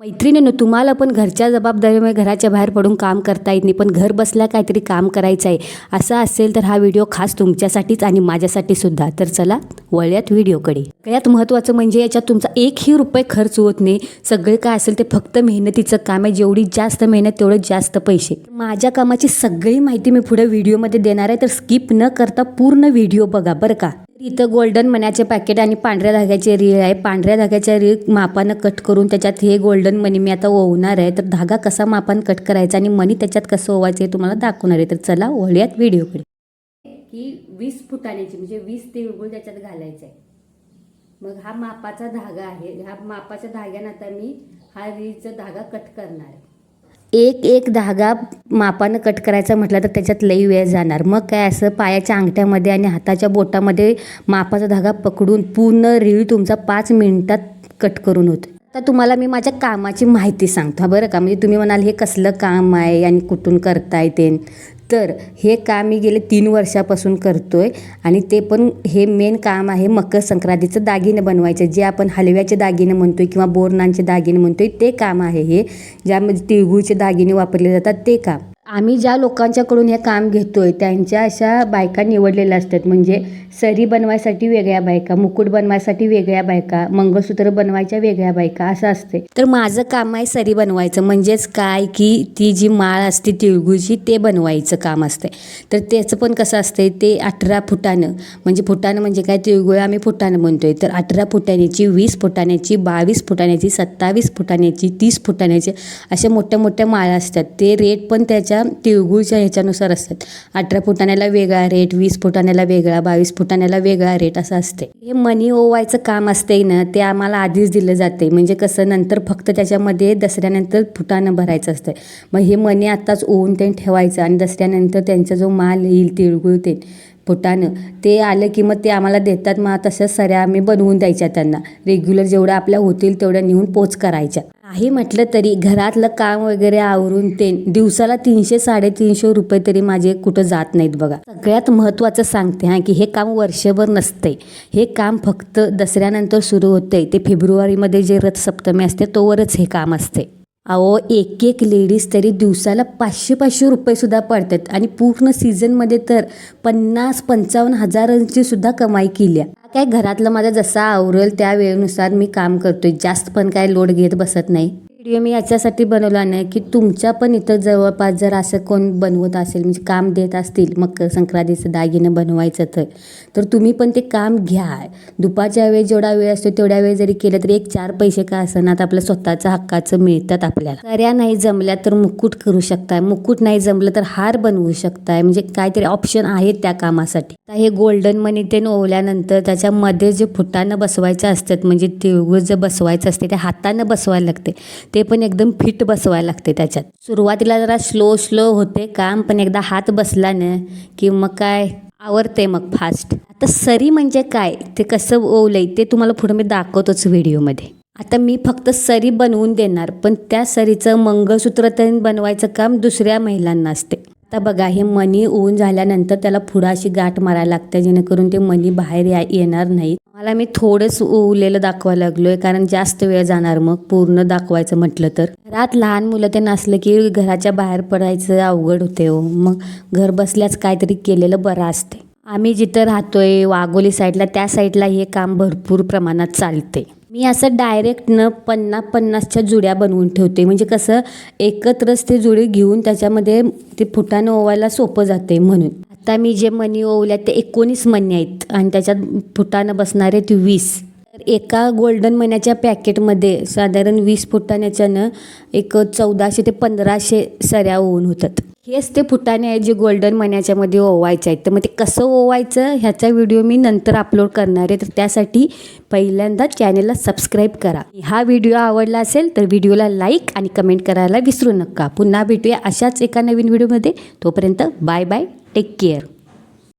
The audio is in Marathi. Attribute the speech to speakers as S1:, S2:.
S1: मैत्रिणीनं तुम्हाला पण घरच्या जबाबदारीमुळे घराच्या बाहेर पडून काम करता येत नाही पण घर बसल्या काहीतरी काम करायचं आहे असं असेल तर हा व्हिडिओ खास तुमच्यासाठीच आणि माझ्यासाठी सुद्धा. तर चला वळ्यात व्हिडिओकडे. सगळ्यात महत्त्वाचं म्हणजे याच्यात तुमचा एकही रुपये खर्च होत नाही. सगळे काय असेल ते फक्त मेहनतीचं काम आहे. जेवढी जास्त मेहनत तेवढे जास्त पैसे. माझ्या कामाची सगळी माहिती मी पुढे व्हिडिओमध्ये देणार आहे तर स्किप न करता पूर्ण व्हिडिओ बघा बरं का? इथं गोल्डन मण्याचे पॅकेट आणि पांढऱ्या धाग्याचे रीळ आहे. पांढऱ्या धाग्याच्या रीळ मापानं कट करून त्याच्यात हे गोल्डन मनी मी आता ओवणार आहे. तर धागा कसा मापानं कट करायचा आणि मनी त्याच्यात कसं ओवायचं हे तुम्हाला दाखवणार आहे. तर चला ओळ्यात व्हिडिओकडे की वीस फुटाण्याची म्हणजे वीस तिळगुळ त्याच्यात घालायचं आहे मग हा मापाचा धागा आहे. ह्या मापाच्या धाग्यानं आता मी हा रीळचा धागा कट करणार आहे. एक एक धागा मापानं कट करायचा म्हटलं तर त्याच्यात लई वेळ जाणार. मग काय असं पायाच्या अंगठ्यामध्ये आणि हाताच्या बोटामध्ये मापाचा धागा पकडून पूर्ण रीळ तुमचा पाच मिनिटात कट करून होतो आता तुम्हाला मी माझ्या कामाची माहिती सांगतो. बरं का? म्हणजे तुम्ही म्हणाल हे कसलं काम आहे आणि कुठून करता येते तर हे काम मी गेले तीन वर्षापासून करतो आहे आणि ते पण हे मेन काम आहे मकर संक्रांतीचं दागिने बनवायचं. जे आपण हलव्याचे दागिने आहे किंवा बोरनांचे दागिने म्हणतो आहे ते काम आहे हे. ज्यामध्ये तिळगुळचे दागिने वापरले जातात ते काम. आम्ही ज्या लोकांच्याकडून हे काम घेतो आहे त्यांच्या अशा बायका निवडलेल्या असतात. म्हणजे सरी बनवायसाठी वेगळ्या बायका मुकुट बनवायसाठी वेगळ्या बायका मंगळसूत्र बनवायच्या वेगळ्या बायका असं असते तर माझं काम आहे सरी बनवायचं. म्हणजेच काय की ती जी माळ असते तिळगुळची ते बनवायचं काम असते तर त्याचं पण कसं असते ते अठरा फुटानं म्हणजे फुटानं म्हणजे काय? तिळगुळ आम्ही फुटानं म्हणतोय तर अठरा फुटाण्याची वीस फुटाण्याची बावीस फुटाण्याची सत्तावीस फुटाण्याची तीस फुटाण्याची अशा मोठ्या मोठ्या माळा असतात. ते रेट पण त्याच्या तिळगुळच्या ह्याच्यानुसार असतात. अठरा फुटाण्याला वेगळा रेट वीस फुटाण्याला वेगळा बावीस फुटाण्याला वेगळा रेट असं असते. हे मनी ओवायचं काम असते ना ते आम्हाला आधीच दिलं जाते म्हणजे कसं नंतर फक्त त्याच्यामध्ये दसऱ्यानंतर फुटाणं भरायचं असतं मग हे मनी आत्ताच ओवून ते ठेवायचं आणि दसऱ्यानंतर त्यांचा जो माल येईल तिळगुळ ते फुटानं ते आलं की मग ते आम्हाला देतात. मग तशाच सऱ्या आम्ही बनवून द्यायच्या त्यांना. रेग्युलर जेवढ्या आपल्या होतील तेवढ्या नेऊन पोच करायच्या. नाही म्हटलं तरी घरातलं काम वगैरे आवरून ते दिवसाला तीनशे साडेतीनशे रुपये तरी माझे कुठं जात नाहीत बघा. सगळ्यात महत्त्वाचं सांगते हां की हे काम वर्षभर नसते हे काम फक्त दसऱ्यानंतर सुरू होते ते फेब्रुवारीमध्ये जे रथसप्तमी असते तोवरच हे काम असते अहो एक एक लेडीज तरी दिवसाला पाचशे पाचशे रुपयेसुद्धा पडतात. आणि पूर्ण सीझनमध्ये तर पन्नास पंचावन्न हजारांची सुद्धा कमाई केली आहे. काय घरातलं माझं जसं आवरेल त्या वेळेनुसार मी काम करतोय. जास्त पण काय लोड घेत बसत नाही. व्हिडिओ मी याच्यासाठी बनवला नाही की तुमच्या पण इथं जवळपास जर असं कोण बनवत असेल म्हणजे काम देत असतील मकर संक्रांतीचं दागिनं बनवायचं तर तर तुम्ही पण ते काम घ्या दुपारच्या वेळेस जेवढा वेळ असतो तेवढ्या वेळ जरी केलं तरी एक चार पैसे का असणार आपलं स्वतःचा हक्काचं मिळतात आपल्याला. सऱ्या नाही जमल्या तर मुकुट करू शकताय. मुकुट नाही जमलं तर हार बनवू शकताय. म्हणजे काहीतरी ऑप्शन आहेत त्या कामासाठी. आता हे गोल्डन मनी ते ओवल्यानंतर त्याच्यामध्ये जे फुटानं बसवायचं असतात म्हणजे तिळगुळ जे बसवायचं असते ते हातानं बसवायला लागते. ते पण एकदम फिट बसवायला लागते त्याच्यात. सुरुवातीला जरा स्लो स्लो होते काम पण एकदा हात बसला ना की मग काय? आवडते मग फास्ट आता सरी म्हणजे काय? ते कसं ओवलंय ते तुम्हाला पुढे मी दाखवतोच व्हिडिओमध्ये. आता मी फक्त सरी बनवून देणार पण त्या सरीचं मंगळसूत्र तरी बनवायचं काम दुसऱ्या महिलांना असते. आता बघा हे मनी ऊन झाल्यानंतर त्याला पुढं अशी गाठ मारायला लागते जेणेकरून ते मनी बाहेर या येणार नाहीत. मला मी थोडंच ओवलेलं दाखवायला लागलोय कारण जास्त वेळ जाणार मग पूर्ण दाखवायचं म्हटलं तर. घरात लहान मुलं ते नसलं की घराच्या बाहेर पडायचं अवघड होते हो. मग घर बसल्याच काहीतरी केलेलं बरं असते. आम्ही जिथं राहतोय वाघोली साईडला त्या साईडला हे काम भरपूर प्रमाणात चालते. मी असं डायरेक्ट न पन्नास पन्नासच्या जुड्या बनवून ठेवते. म्हणजे कसं एकत्रच ते जुडे घेऊन त्याच्यामध्ये ते फुटानं ओवायला सोपं जाते म्हणून. आता मी जे मणी ओवल्या ते एकोणीस मणी आहेत आणि त्याच्यात फुटानं बसणारे ते वीस. तर एका गोल्डन मण्याच्या पॅकेटमध्ये साधारण वीस फुटाण्याच्यानं एक चौदाशे ते पंधराशे सऱ्या ओवून होतात. हेच ते फुटाणे आहे जे गोल्डन मण्याच्यामध्ये ओवायचे आहेत. तर मग ते कसं ओवायचं ह्याचा व्हिडिओ मी नंतर अपलोड करणार आहे. तर त्यासाठी पहिल्यांदा चॅनलला सबस्क्राईब करा. हा व्हिडिओ आवडला असेल तर व्हिडिओला लाईक आणि कमेंट करायला विसरू नका. पुन्हा भेटूया अशाच एका नवीन व्हिडिओमध्ये तोपर्यंत बाय बाय टेक केअर